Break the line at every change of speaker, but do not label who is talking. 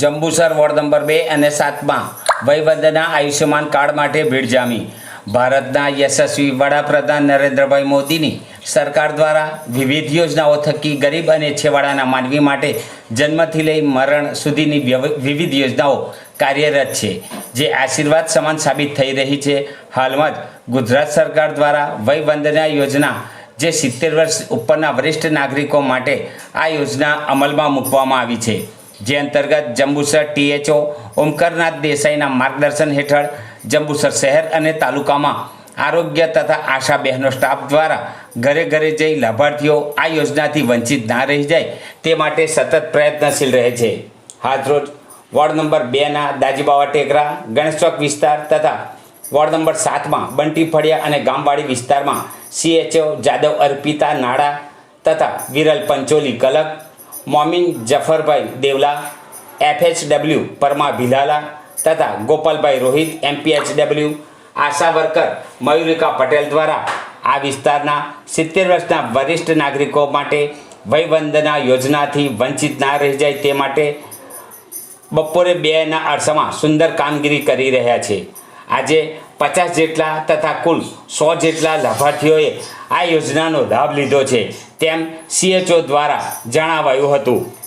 Jambusar ward number બે અને સાતમાં વયવદના આયુષ્યમાન કાર્ડ માટે ભીડ જામી. ભારતના યશસ્વી વડાપ્રધાન નરેન્દ્રભાઈ મોદીની સરકાર દ્વારા વિવિધ યોજનાઓ થકી ગરીબ અને છેવાડાના માનવી માટે જન્મથી લઈ મરણ સુધીની વિવિધ યોજનાઓ કાર્યરત છે, જે આશીર્વાદ સમાન સાબિત થઈ રહી છે. હાલમાં જ ગુજરાત સરકાર દ્વારા વયવંદના યોજના, જે સિત્તેર વર્ષ ઉપરના વરિષ્ઠ નાગરિકો માટે આ યોજના અમલમાં મૂકવામાં આવી છે. જે અંતર્ગત જંબુસર ટીએચઓ ઓમકરનાથ દેસાઈના માર્ગદર્શન હેઠળ જંબુસર શહેર અને તાલુકામાં આરોગ્ય તથા આશા બહેનો સ્ટાફ દ્વારા ઘરે ઘરે જઈ લાભાર્થીઓ આ યોજનાથી વંચિત ના રહી જાય તે માટે સતત પ્રયત્નશીલ રહે છે. હાથરોજ વોર્ડ નંબર બેના દાજીબાવા ટેકરા, ગણેશ ચોક વિસ્તાર તથા વોર્ડ નંબર સાતમાં બંટી ફળિયા અને ગામવાડી વિસ્તારમાં સીએચઓ જાદવ અર્પિતા નાડા તથા વિરલ પંચોલી કલક મોમિન જફરભાઈ દેવલા, એફએચડબલ્યુ પરમા ભિલાલા તથા ગોપાલભાઈ રોહિત, એમપીએચડબલ્યુ, આશા વર્કર મયુરિકા પટેલ દ્વારા આ વિસ્તારના સિત્તેર વર્ષના વરિષ્ઠ નાગરિકો માટે વયવંદના યોજનાથી વંચિત ના રહી જાય તે માટે બપોરે બેના અરસામાં સુંદર કામગીરી કરી રહ્યા છે. આજે પચાસ જેટલા તથા કુલ સો જેટલા લાભાર્થીઓએ આ યોજનાનો લાભ લીધો છે તેમ સીએચઓ દ્વારા જણાવાયું હતું.